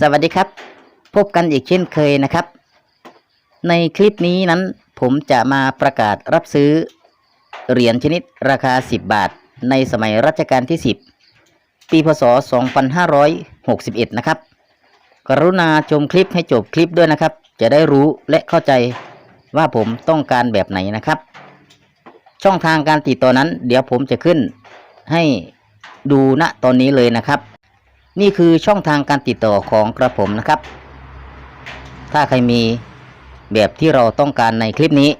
สวัสดีครับ พบกันอีกเช่นเคยนะครับ ในคลิปนี้นั้น ผมจะมาประกาศรับซื้อ เหรียญชนิดราคา 10 บาท ในสมัยรัชกาลที่ 10 ปีพศ 2561 นะครับ กรุณาชมคลิปให้จบคลิปด้วยนะครับ จะได้รู้และเข้าใจว่าผมต้องการแบบไหนนะครับ ช่องทางการติดต่อนั้น เดี๋ยวผมจะขึ้นให้ดูณตอนนี้เลยนะครับ นี่คือช่องทางการติดต่อของกระผมนะครับ ถ้าใครมีแบบที่เราต้องการในคลิปนี้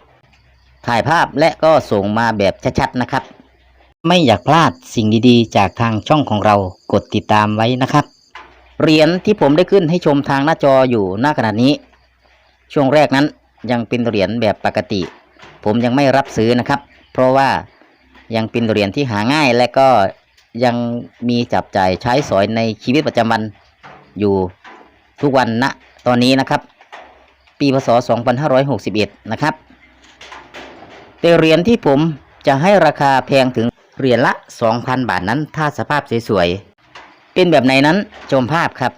ถ่ายภาพและก็ส่งมาแบบชัดๆนะครับ ไม่อยากพลาดสิ่งดีๆ จากทางช่องของเรากดติดตามไว้นะครับ เหรียญที่ผมได้ขึ้นให้ชมทางหน้าจออยู่หน้าขณะนี้ ช่วงแรกนั้นยังเป็นเหรียญแบบปกติ ผมยังไม่รับซื้อนะครับ เพราะว่ายังเป็นเหรียญที่หาง่ายและก็ ยังมีจับจ่ายใช้สอยในชีวิตประจำวันอยู่ทุกวันณตอนนี้นะครับ ปีพศ 2561 นะครับแต่เหรียญที่ผมจะให้ราคาแพงถึงเหรียญละ 2,000 บาทนั้น ถ้าสภาพสวยๆเป็นแบบไหนนั้นชมภาพครับ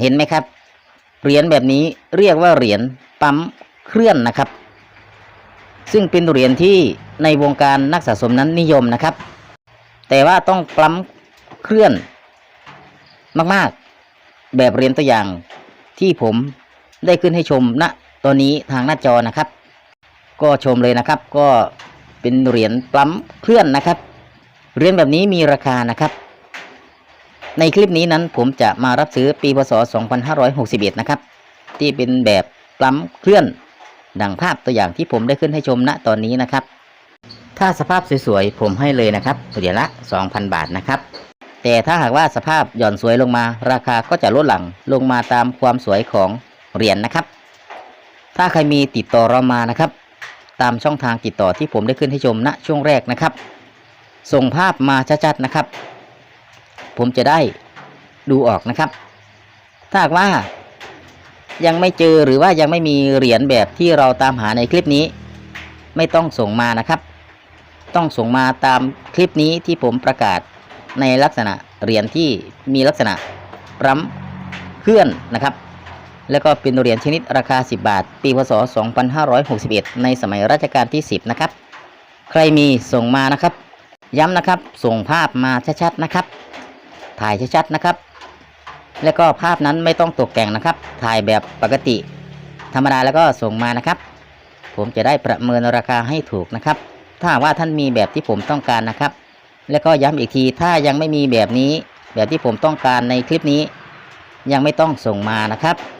เห็นไหมครับ เหรียญแบบนี้เรียกว่าเหรียญปั๊มเคลื่อนนะครับ ซึ่งเป็นเหรียญที่ในวงการนักสะสมนั้นนิยมนะครับ แต่ว่าต้องปั๊มเคลื่อนมากๆ แบบเหรียญตัวอย่างที่ผมได้ขึ้นให้ชมณตอนนี้ทางหน้าจอนะครับ ก็ชมเลยนะครับ ก็เป็นเหรียญปั๊มเคลื่อนนะครับเหรียญแบบนี้มีราคานะครับ ในคลิปนี้นั้นผมจะมารับซื้อปีพศ 2561 นะครับ ที่เป็นแบบปั๊มเคลื่อนดังภาพตัวอย่างที่ผมได้ขึ้นให้ชมณตอนนี้นะครับ ถ้าสภาพสวยๆผมให้เลยนะครับเหรียละ 2,000 บาทนะครับ แต่ถ้าหากว่าสภาพหย่อนสวยลงมา ราคาก็จะลดหลั่งลงมาตามความสวยของเหรียญนะครับ ถ้าใครมีติดต่อเรามานะครับ ตามช่องทางติดต่อที่ผมได้ขึ้นให้ชมณช่วงแรกนะครับ ส่งภาพมาชัดๆนะครับ ผมจะได้ดูออกนะครับ ถ้าหากว่ายังไม่เจอหรือว่ายังไม่มีเหรียญแบบที่เราตามหาในคลิปนี้ ไม่ต้องส่งมานะครับ ต้องส่งมาตามคลิปนี้ที่ผมประกาศในลักษณะเหรียญที่มีลักษณะปั๊มเคลื่อนนะครับ แล้วก็เป็นเหรียญชนิดราคา 10 บาท ปีพศ 2561 ในสมัยรัชกาลที่ 10 นะครับ ใครมีส่งมานะครับ ย้ำนะครับ ส่งภาพมาชัดๆนะครับ ถ่ายชัดๆนะครับ แล้วก็ภาพนั้นไม่ต้องตกแต่งนะครับ ถ่ายแบบปกติ ธรรมดาแล้วก็ส่งมานะครับ ผมจะได้ประเมินราคาให้ถูกนะครับ ถ้าว่าท่านมีแบบที่ผมต้องการนะครับ แล้วก็ย้ำอีกทีถ้ายังไม่มีแบบนี้ แบบที่ผมต้องการในคลิปนี้ ยังไม่ต้องส่งมานะครับ